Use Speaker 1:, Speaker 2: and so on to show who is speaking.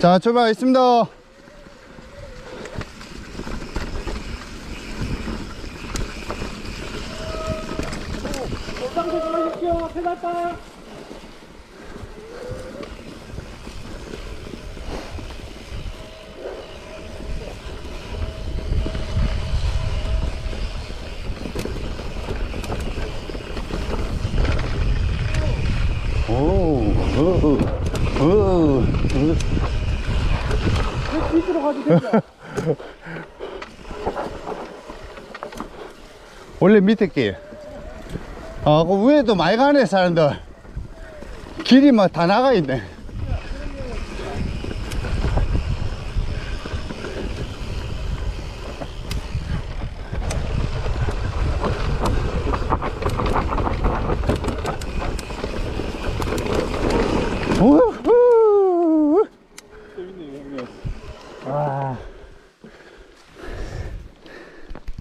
Speaker 1: 자, 출발하겠습니다.
Speaker 2: 페달바.
Speaker 1: 오, 오, 오, 오.
Speaker 2: 뒤로 가도 되죠?
Speaker 1: 원래 밑에 길. 아, 그 위에도 많이 가네, 사람들. 길이 막 다 나가 있네. 우 Ah.